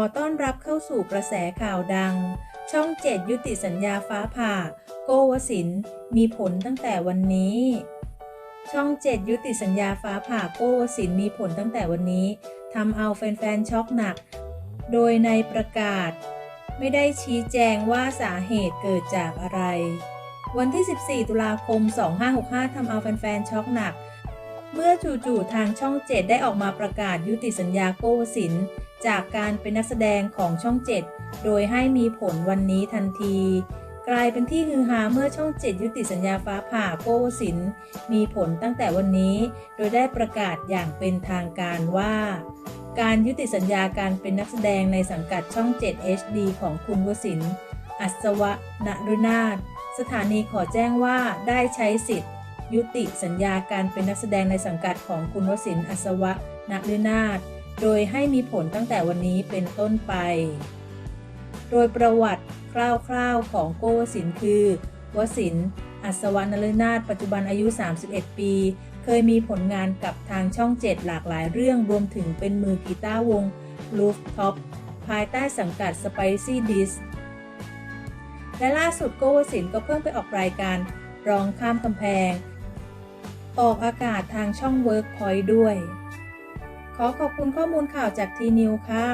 อต้อนรับเข้าสู่กระแสข่าวดัง ช่องเจ็ดยุติสัญญาฟ้าผ่า โกวสินทร์มีผลตั้งแต่วันนี้ ช่องเจ็ดยุติสัญญาฟ้าผ่าโกวสินทร์มีผลตั้งแต่วันนี้ทำเอาแฟนๆช็อกหนัก โดยในประกาศ ไม่ได้ชี้แจงว่าสาเหตุเกิดจากอะไร วันที่ 14 ตุลาคม 2565ทำเอาแฟนๆช็อกหนัก เมื่อจู่ๆทางช่อง7ได้ออกมาประกาศยุติสัญญาโกวสินทร์ จากการเป็นนักแสดงของช่อง 7 โดยให้มีผลวันนี้ทันที กลายเป็นที่ฮือฮาเมื่อช่อง 7 ยุติสัญญาฟ้าผ่าโกวสินมีผลตั้งแต่วันนี้ โดยได้ประกาศอย่างเป็นทางการว่า การยุติสัญญาการเป็นนักแสดงในสังกัดช่อง 7 HD ของคุณวสินอัศวะนรุนาถสถานีขอแจ้งว่าได้ใช้สิทธิ์ ยุติสัญญาการเป็นนักแสดงในสังกัดของคุณวสินอัศวะนรุนาถ โดยให้มีผลตั้งแต่วันนี้เป็นต้นไป โดยประวัติคร่าวๆของโกวสินทร์คือวสินอัศวะนรุนาถปัจจุบันอายุ 31 ปี เคยมีผลงานกับทางช่อง 7 หลากหลายเรื่องรวมถึงเป็นมือกีตาร์วง Rooftop ภายใต้สังกัด Spicy Dish และล่าสุดโกวสินทร์ก็เพิ่งไปออกรายการร้องข้ามกำแพง ออกอากาศทางช่อง Workpoint ด้วย ขอขอบคุณข้อมูลข่าวจากทีนิวค่ะ